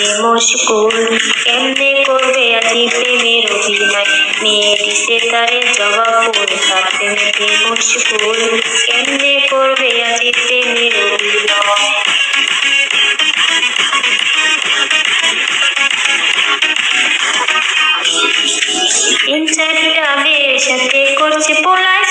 নিতে মুশকুল। কেমনে করবে আজি প্রেমের অভিনয়? মেয়েটি সেতারে জবা ফুল থাকতে নিতে মুশকুল। কেমনে করবে আজি প্রেমের অভিনয়? তিন চারটা মেয়ের করছে পোলায়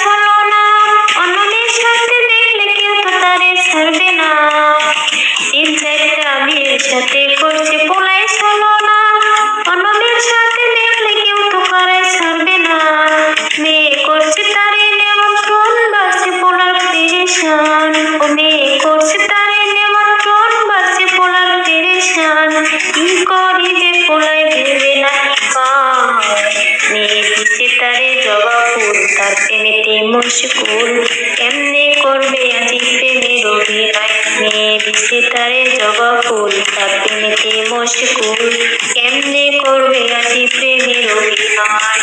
মুশকুল কেমনে করবে আজি প্রেমের অভিনয়? মেয়ে দিছে তারে জবা ফুল তার প্রেমেতে মুশকুল কেমনে করবে আজি প্রেমের অভিনয়?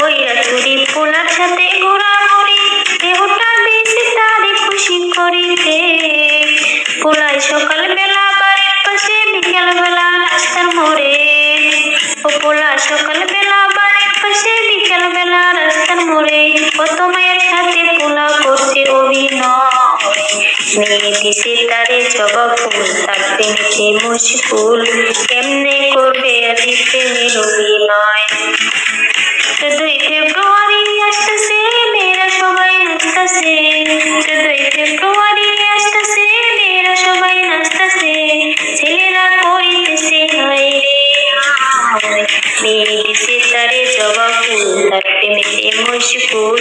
কইরা চুরি পোলার সাথে ঘোরাঘুরি দেহটা দিছি তার খুশি করিতে। পোলাই সকাল বেলা বাড়ির পাশে বিকেল বেলা রাস্তার মোড়ে। ও পোলা সকাল বেলা বাড়ির পাশে বিকেল বেলা রাস্তার মোড়ে। কত মায়ের সাথে পোলা করছে অভিনয়। মেয়ে দিছে তারে জবা ফুল, তার প্রেমেতে মুশকুল কেমনে করবে আজি প্রেমের নাচতেছে চোদ্দই ফেব্রুয়ারি মেয়েরা সবাই মেয়ে দিছে তারে জবা ফুল তার প্রেমেতে মুশকুল